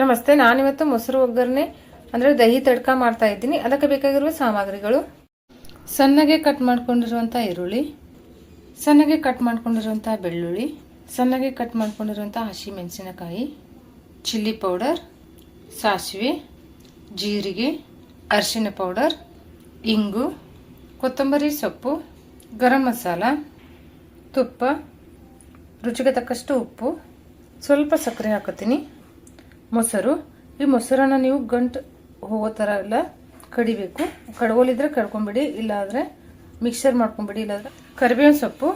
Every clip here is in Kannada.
ನಮಸ್ತೆ, ನಾನಿವತ್ತು ಮೊಸರು ಒಗ್ಗರಣೆ, ಅಂದರೆ ದಹಿ ತಡ್ಕ ಮಾಡ್ತಾ ಇದ್ದೀನಿ. ಅದಕ್ಕೆ ಬೇಕಾಗಿರುವ ಸಾಮಗ್ರಿಗಳು. ಸಣ್ಣಗೆ ಕಟ್ ಮಾಡ್ಕೊಂಡಿರುವಂಥ ಈರುಳ್ಳಿ, ಸಣ್ಣಗೆ ಕಟ್ ಮಾಡ್ಕೊಂಡಿರುವಂಥ ಬೆಳ್ಳುಳ್ಳಿ, ಸಣ್ಣಗೆ ಕಟ್ ಮಾಡ್ಕೊಂಡಿರುವಂಥ ಹಸಿ ಮೆಣಸಿನಕಾಯಿ ಚಿಲ್ಲಿ ಪೌಡರ್, ಸಾಸಿವೆ, ಜೀರಿಗೆ, ಅರಿಶಿನ ಪೌಡರ್, ಇಂಗು, ಕೊತ್ತಂಬರಿ ಸೊಪ್ಪು, ಗರಂ ಮಸಾಲ, ತುಪ್ಪ, ರುಚಿಗೆ ತಕ್ಕಷ್ಟು ಉಪ್ಪು. ಸ್ವಲ್ಪ ಸಕ್ಕರೆ ಹಾಕೋತೀನಿ ಮೊಸರು. ಈ ಮೊಸರನ್ನ ನೀವು ಗಂಟು ಹೋಗೋ ಥರ ಎಲ್ಲ ಕಡಿಬೇಕು. ಕಡಗೋಲಿದ್ರೆ ಕಡ್ಕೊಂಬಿಡಿ, ಇಲ್ಲಾಂದರೆ ಮಿಕ್ಸರ್ ಮಾಡ್ಕೊಂಬಿಡಿ, ಇಲ್ಲಾಂದ್ರೆ ಕರಿಬೇವಿನ ಸೊಪ್ಪು.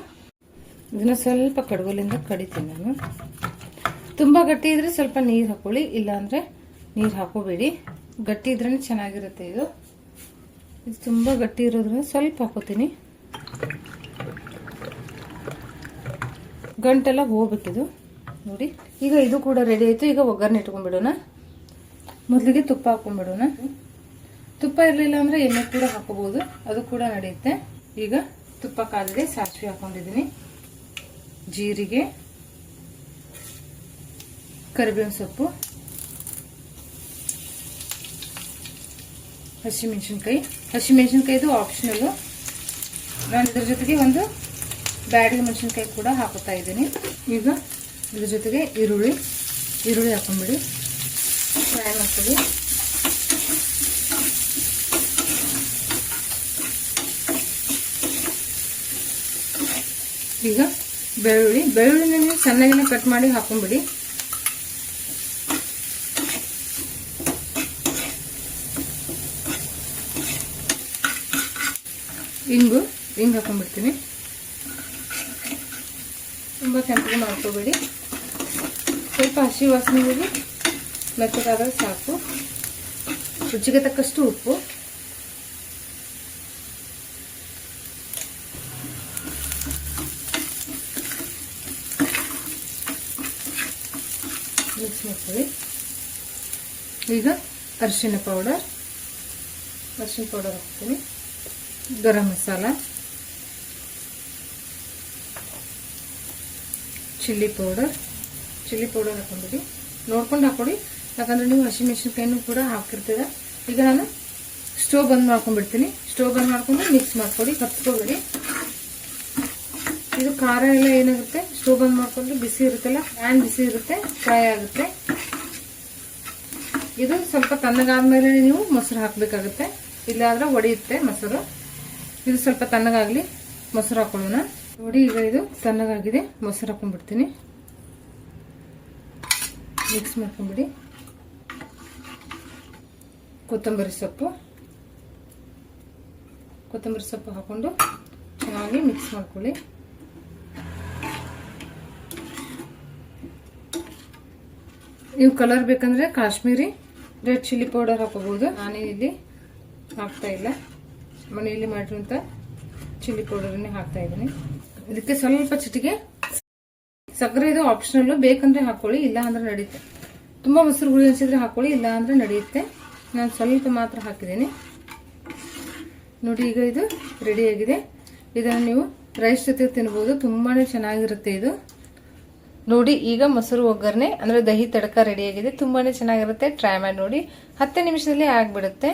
ಇದನ್ನ ಸ್ವಲ್ಪ ಕಡಗೋಲಿಂದ ಕಡಿತೀನಿ ನಾನು. ತುಂಬ ಗಟ್ಟಿ ಇದ್ರೆ ಸ್ವಲ್ಪ ನೀರು ಹಾಕೊಳ್ಳಿ, ಇಲ್ಲಾಂದರೆ ನೀರು ಹಾಕೋಬೇಡಿ. ಗಟ್ಟಿ ಇದ್ರೇ ಚೆನ್ನಾಗಿರುತ್ತೆ ಇದು. ಇದು ತುಂಬ ಗಟ್ಟಿ ಇರೋದ್ರಿಂದ ಸ್ವಲ್ಪ ಹಾಕೋತೀನಿ. ಗಂಟೆಲ್ಲ ಹೋಗ್ಬೇಕಿದು. ನೋಡಿ. ಈಗ ಇದು ಕೂಡ ರೆಡಿ ಆಯಿತು. ಈಗ ಒಗ್ಗರಣೆ ಇಟ್ಕೊಂಡ್ಬಿಡೋಣ. ಮೊದಲಿಗೆ ತುಪ್ಪ ಹಾಕೊಂಡ್ಬಿಡೋಣ. ತುಪ್ಪ ಇರಲಿಲ್ಲ ಅಂದರೆ ಎಣ್ಣೆ ಕೂಡ ಹಾಕೋಬಹುದು ಅದು ಕೂಡ ನಡೆಯುತ್ತೆ. ಈಗ ತುಪ್ಪ ಕಾದಿದೆ ಸಾಸಿವೆ ಹಾಕೊಂಡಿದ್ದೀನಿ. ಜೀರಿಗೆ, ಕರಿಬೇವಿನ ಸೊಪ್ಪು, ಹಸಿಮೆಣಸಿನ್ಕಾಯಿ. ಹಸಿಮೆಣಸಿನ್ಕಾಯಿದು ಆಪ್ಷನಲ್ಲು ನಾನು ಇದ್ರ ಜೊತೆಗೆ ಒಂದು ಬ್ಯಾಡಿಗೆ ಮೆಣಸಿನ್ಕಾಯಿ ಕೂಡ ಹಾಕುತ್ತಾ ಇದ್ದೀನಿ. ಈಗ ಇದ್ರ ಜೊತೆಗೆ ಈರುಳ್ಳಿ ಈರುಳ್ಳಿ ಹಾಕೊಂಡ್ಬಿಡಿ ಫ್ರೈ ಮಾಡ್ಕೊಳ್ಳಿ. ಈಗ ಬೆಳ್ಳುಳ್ಳಿ, ಬೆಳ್ಳುಳ್ಳಿನ ನೀವು ಕಟ್ ಮಾಡಿ ಹಾಕೊಂಡ್ಬಿಡಿ ಇಂಗು ಇಂಗು ಹಾಕೊಂಡ್ಬಿಡ್ತೀನಿ ತುಂಬ ಕೆಂಪಿಗೆ ಮಾಡ್ಕೋಬೇಡಿ. ಸ್ವಲ್ಪ ಹಸಿ ವಾಸನೆ ಹೋಗಿ ಮೆತ್ತಗಾದಾಗ ಸಾಕು. ರುಚಿಗೆ ತಕ್ಕಷ್ಟು ಉಪ್ಪು. ಮಿಕ್ಸ್ ಮಾಡ್ತೀವಿ ಈಗ ಅರಿಶಿನ ಪೌಡರ್. ಅರಿಶಿನ ಪೌಡರ್ ಹಾಕ್ತೀನಿ. Garam masala. Chilli powder. Chilli powder ಹಾಕೊಂಡ್ಬಿಡಿ ನೋಡ್ಕೊಂಡು ಹಾಕೊಳ್ಳಿ. ಯಾಕಂದರೆ ನೀವು ಹಸಿಮೆಣಸಿನ್ಕಾಯಿನೂ ಕೂಡ ಹಾಕಿರ್ತೀರ. ಈಗ ನಾನು ಸ್ಟೋವ್ ಬಂದ್ ಮಾಡ್ಕೊಂಡ್ಬಿಡ್ತೀನಿ. ಸ್ಟೋವ್ ಬಂದ್ ಮಾಡ್ಕೊಂಡು ಮಿಕ್ಸ್ ಮಾಡ್ಕೊಡಿ ಕತ್ಕೋಬೇಡಿ ಇದು ಖಾರ ಎಲ್ಲ ಏನಾಗುತ್ತೆ? ಸ್ಟೋವ್ ಬಂದ್ ಮಾಡ್ಕೊಂಡ್ರೆ ಬಿಸಿ ಇರುತ್ತಲ್ಲ ಹ್ಯಾಂಡ್ ಬಿಸಿ ಇರುತ್ತೆ ಫ್ರೈ ಆಗುತ್ತೆ. ಇದು ಸ್ವಲ್ಪ ತಣ್ಣಗಾದ್ಮೇಲೆ ನೀವು ಮೊಸರು ಹಾಕಬೇಕಾಗುತ್ತೆ. ಇಲ್ಲಾದ್ರೆ ಒಡೆಯುತ್ತೆ ಮೊಸರು. ಇದು ಸ್ವಲ್ಪ ತಣ್ಣಗಾಗಲಿ, ಮೊಸರು ಹಾಕೊಳ್ಳೋಣ. ನೋಡಿ, ಈಗ ಇದು ತಣ್ಣಗಾಗಿದೆ. ಮೊಸರು ಹಾಕೊಂಡ್ಬಿಡ್ತೀನಿ. ಮಿಕ್ಸ್ ಮಾಡ್ಕೊಂಬಿಡಿ. ಕೊತ್ತಂಬರಿ ಸೊಪ್ಪು. ಕೊತ್ತಂಬರಿ ಸೊಪ್ಪು ಹಾಕೊಂಡು ಚೆನ್ನಾಗಿ ಮಿಕ್ಸ್ ಮಾಡ್ಕೊಳ್ಳಿ. ನೀವು ಕಲರ್ ಬೇಕಂದ್ರೆ ಕಾಶ್ಮೀರಿ ರೆಡ್ ಚಿಲ್ಲಿ ಪೌಡರ್ ಹಾಕೋಬಹುದು ನಾನೇ ಇಲ್ಲಿ ಹಾಕ್ತಾ ಇಲ್ಲ. ಮನೆಯಲ್ಲಿ ಮಾಡಿರುವಂಥ ಚಿಲ್ಲಿ ಪೌಡರನ್ನೇ ಹಾಕ್ತಾ ಇದ್ದೀನಿ. ಇದಕ್ಕೆ ಸ್ವಲ್ಪ ಚಿಟಿಗೆ ಸಕ್ಕರೆ ಇದು ಆಪ್ಷನಲ್ಲು ಬೇಕಂದ್ರೆ ಹಾಕೊಳ್ಳಿ ಇಲ್ಲ ಅಂದ್ರೆ ನಡೆಯುತ್ತೆ ತುಂಬ ಮೊಸರು ಹುಳಿ ಅನಿಸಿದ್ರೆ ಹಾಕೊಳ್ಳಿ ಇಲ್ಲ ಅಂದ್ರೆ ನಡೆಯುತ್ತೆ ನಾನು ಸ್ವಲ್ಪ ಮಾತ್ರ ಹಾಕಿದ್ದೀನಿ. ನೋಡಿ, ಈಗ ಇದು ರೆಡಿಯಾಗಿದೆ ಇದನ್ನು ನೀವು ರೈಸ್ ಜೊತೆ ತಿನ್ಬೋದು, ತುಂಬಾನೇ ಚೆನ್ನಾಗಿರುತ್ತೆ ಇದು. ನೋಡಿ, ಈಗ ಮೊಸರು ಒಗ್ಗರಣೆ, ಅಂದ್ರೆ ದಹಿ ತಡಕ ರೆಡಿಯಾಗಿದೆ ತುಂಬಾನೇ ಚೆನ್ನಾಗಿರುತ್ತೆ. ಟ್ರೈ ಮಾಡಿ ನೋಡಿ. ಹತ್ತು ನಿಮಿಷದಲ್ಲಿ ಆಗ್ಬಿಡುತ್ತೆ.